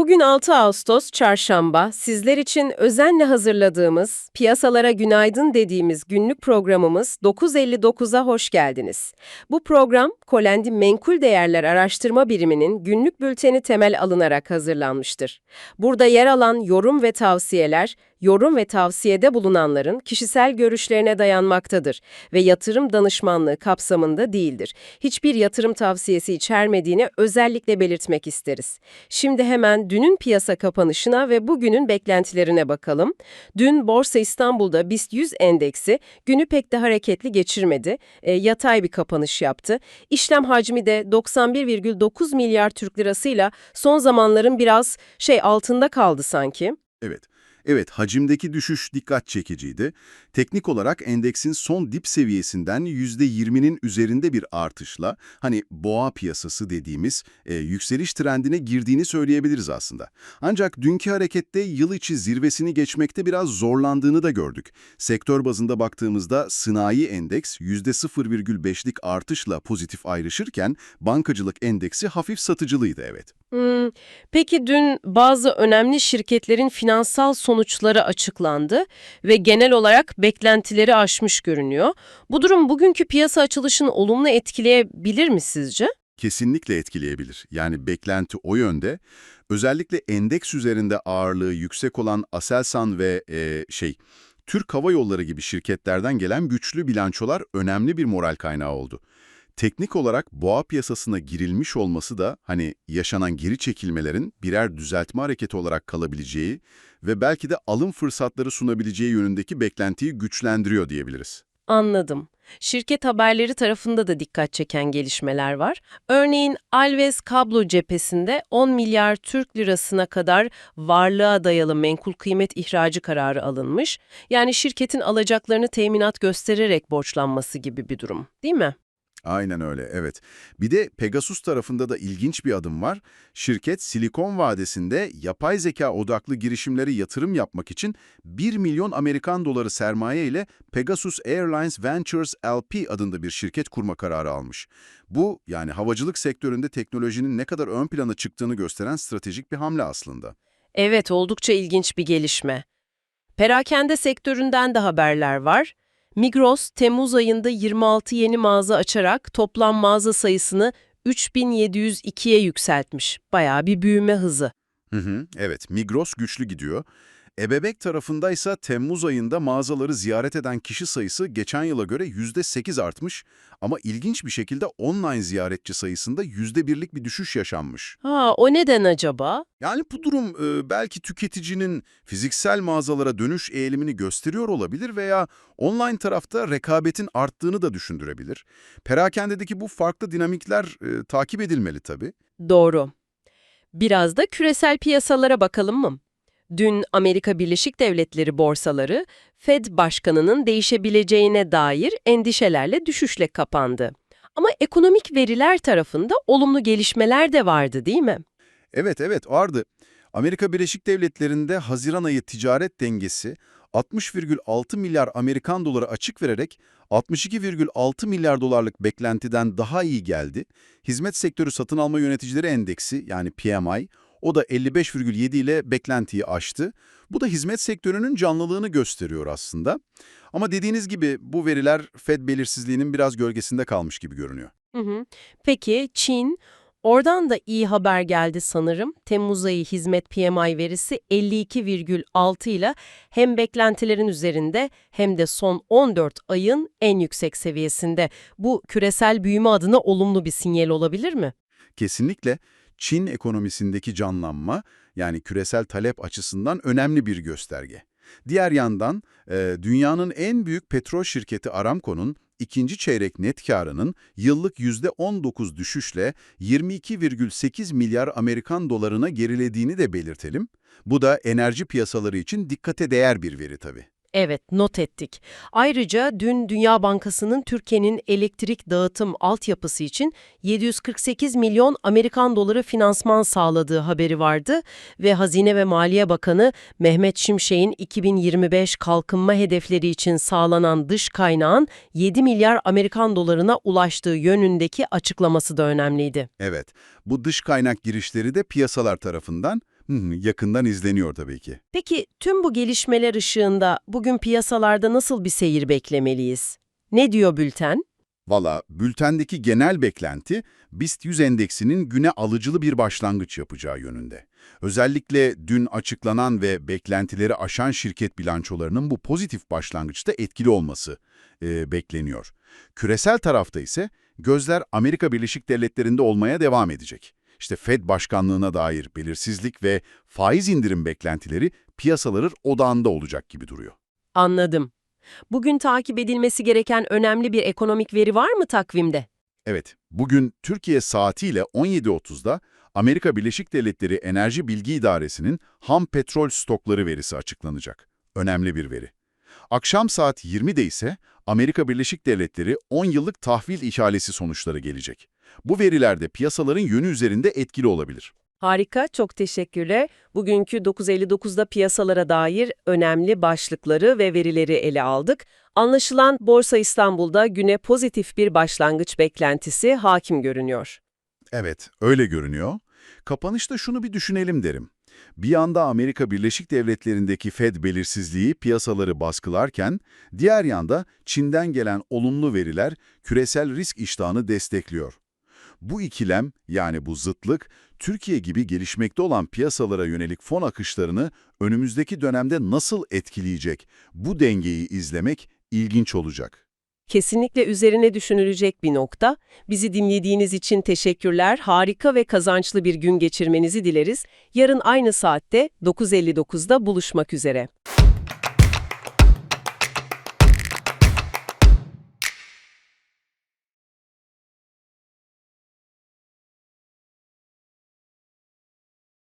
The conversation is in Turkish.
Bugün 6 Ağustos Çarşamba, sizler için özenle hazırladığımız, piyasalara günaydın dediğimiz günlük programımız 9.59'a hoş geldiniz. Bu program, Kolendi Menkul Değerler Araştırma Biriminin günlük bülteni temel alınarak hazırlanmıştır. Burada yer alan yorum ve tavsiyeler, yorum ve tavsiyede bulunanların kişisel görüşlerine dayanmaktadır ve yatırım danışmanlığı kapsamında değildir. Hiçbir yatırım tavsiyesi içermediğini özellikle belirtmek isteriz. Şimdi hemen dünün piyasa kapanışına ve bugünün beklentilerine bakalım. Dün Borsa İstanbul'da BIST 100 endeksi günü pek de hareketli geçirmedi. E, yatay bir kapanış yaptı. İşlem hacmi de 91,9 milyar Türk lirasıyla son zamanların biraz şey altında kaldı sanki. Evet. Evet, hacimdeki düşüş dikkat çekiciydi. Teknik olarak endeksin son dip seviyesinden %20'nin üzerinde bir artışla, hani boğa piyasası dediğimiz e, yükseliş trendine girdiğini söyleyebiliriz aslında. Ancak dünkü harekette yıl içi zirvesini geçmekte biraz zorlandığını da gördük. Sektör bazında baktığımızda sanayi endeks %0,5'lik artışla pozitif ayrışırken bankacılık endeksi hafif satıcılıydı evet. Hmm, peki dün bazı önemli şirketlerin finansal sonuçları açıklandı ve genel olarak beklentileri aşmış görünüyor. Bu durum bugünkü piyasa açılışını olumlu etkileyebilir mi sizce? Kesinlikle etkileyebilir. Yani beklenti o yönde. Özellikle endeks üzerinde ağırlığı yüksek olan Aselsan ve e, şey Türk Hava Yolları gibi şirketlerden gelen güçlü bilançolar önemli bir moral kaynağı oldu. Teknik olarak boğa piyasasına girilmiş olması da hani yaşanan geri çekilmelerin birer düzeltme hareketi olarak kalabileceği ve belki de alım fırsatları sunabileceği yönündeki beklentiyi güçlendiriyor diyebiliriz. Anladım. Şirket haberleri tarafında da dikkat çeken gelişmeler var. Örneğin Alves Kablo cephesinde 10 milyar Türk lirasına kadar varlığa dayalı menkul kıymet ihracı kararı alınmış. Yani şirketin alacaklarını teminat göstererek borçlanması gibi bir durum, değil mi? Aynen öyle, evet. Bir de Pegasus tarafında da ilginç bir adım var. Şirket Silikon Vadisi'nde yapay zeka odaklı girişimlere yatırım yapmak için 1 milyon Amerikan doları sermaye ile Pegasus Airlines Ventures LP adında bir şirket kurma kararı almış. Bu, yani havacılık sektöründe teknolojinin ne kadar ön plana çıktığını gösteren stratejik bir hamle aslında. Evet, oldukça ilginç bir gelişme. Perakende sektöründen de haberler var. Migros, Temmuz ayında 26 yeni mağaza açarak toplam mağaza sayısını 3702'ye yükseltmiş. Bayağı bir büyüme hızı. Hı hı, evet, Migros güçlü gidiyor. Ebebek tarafındaysa Temmuz ayında mağazaları ziyaret eden kişi sayısı geçen yıla göre %8 artmış ama ilginç bir şekilde online ziyaretçi sayısında %1'lik bir düşüş yaşanmış. Ha, o neden acaba? Yani bu durum e, belki tüketicinin fiziksel mağazalara dönüş eğilimini gösteriyor olabilir veya online tarafta rekabetin arttığını da düşündürebilir. Perakendedeki bu farklı dinamikler e, takip edilmeli tabii. Doğru. Biraz da küresel piyasalara bakalım mı? Dün Amerika Birleşik Devletleri borsaları, Fed başkanının değişebileceğine dair endişelerle düşüşle kapandı. Ama ekonomik veriler tarafında olumlu gelişmeler de vardı değil mi? Evet evet vardı. Amerika Birleşik Devletleri'nde Haziran ayı ticaret dengesi 60,6 milyar Amerikan doları açık vererek 62,6 milyar dolarlık beklentiden daha iyi geldi. Hizmet sektörü satın alma yöneticileri endeksi yani PMI o da 55,7 ile beklentiyi aştı. Bu da hizmet sektörünün canlılığını gösteriyor aslında. Ama dediğiniz gibi bu veriler Fed belirsizliğinin biraz gölgesinde kalmış gibi görünüyor. Hı hı. Peki Çin, oradan da iyi haber geldi sanırım. Temmuz ayı hizmet PMI verisi 52,6 ile hem beklentilerin üzerinde hem de son 14 ayın en yüksek seviyesinde. Bu küresel büyüme adına olumlu bir sinyal olabilir mi? Kesinlikle Çin ekonomisindeki canlanma yani küresel talep açısından önemli bir gösterge. Diğer yandan e, dünyanın en büyük petrol şirketi Aramco'nun ikinci çeyrek net karının yıllık %19 düşüşle 22,8 milyar Amerikan dolarına gerilediğini de belirtelim. Bu da enerji piyasaları için dikkate değer bir veri tabii. Evet, not ettik. Ayrıca dün Dünya Bankası'nın Türkiye'nin elektrik dağıtım altyapısı için 748 milyon Amerikan doları finansman sağladığı haberi vardı ve Hazine ve Maliye Bakanı Mehmet Şimşek'in 2025 kalkınma hedefleri için sağlanan dış kaynağın 7 milyar Amerikan dolarına ulaştığı yönündeki açıklaması da önemliydi. Evet, bu dış kaynak girişleri de piyasalar tarafından Hı hı, yakından izleniyor tabii ki. Peki tüm bu gelişmeler ışığında bugün piyasalarda nasıl bir seyir beklemeliyiz? Ne diyor bülten? Valla bültendeki genel beklenti BIST 100 endeksinin güne alıcılı bir başlangıç yapacağı yönünde. Özellikle dün açıklanan ve beklentileri aşan şirket bilançolarının bu pozitif başlangıçta etkili olması e, bekleniyor. Küresel tarafta ise gözler Amerika Birleşik Devletleri'nde olmaya devam edecek. İşte Fed başkanlığına dair belirsizlik ve faiz indirim beklentileri piyasaların odağında olacak gibi duruyor. Anladım. Bugün takip edilmesi gereken önemli bir ekonomik veri var mı takvimde? Evet, bugün Türkiye saatiyle 17.30'da Amerika Birleşik Devletleri Enerji Bilgi İdaresi'nin ham petrol stokları verisi açıklanacak. Önemli bir veri. Akşam saat 20'de ise Amerika Birleşik Devletleri 10 yıllık tahvil ihalesi sonuçları gelecek. Bu verilerde piyasaların yönü üzerinde etkili olabilir. Harika, çok teşekkürler. Bugünkü 9.59'da piyasalara dair önemli başlıkları ve verileri ele aldık. Anlaşılan Borsa İstanbul'da güne pozitif bir başlangıç beklentisi hakim görünüyor. Evet, öyle görünüyor. Kapanışta şunu bir düşünelim derim. Bir yanda Amerika Birleşik Devletleri'ndeki Fed belirsizliği piyasaları baskılarken, diğer yanda Çin'den gelen olumlu veriler küresel risk iştahını destekliyor. Bu ikilem, yani bu zıtlık, Türkiye gibi gelişmekte olan piyasalara yönelik fon akışlarını önümüzdeki dönemde nasıl etkileyecek? Bu dengeyi izlemek ilginç olacak. Kesinlikle üzerine düşünülecek bir nokta. Bizi dinlediğiniz için teşekkürler. Harika ve kazançlı bir gün geçirmenizi dileriz. Yarın aynı saatte 9.59'da buluşmak üzere.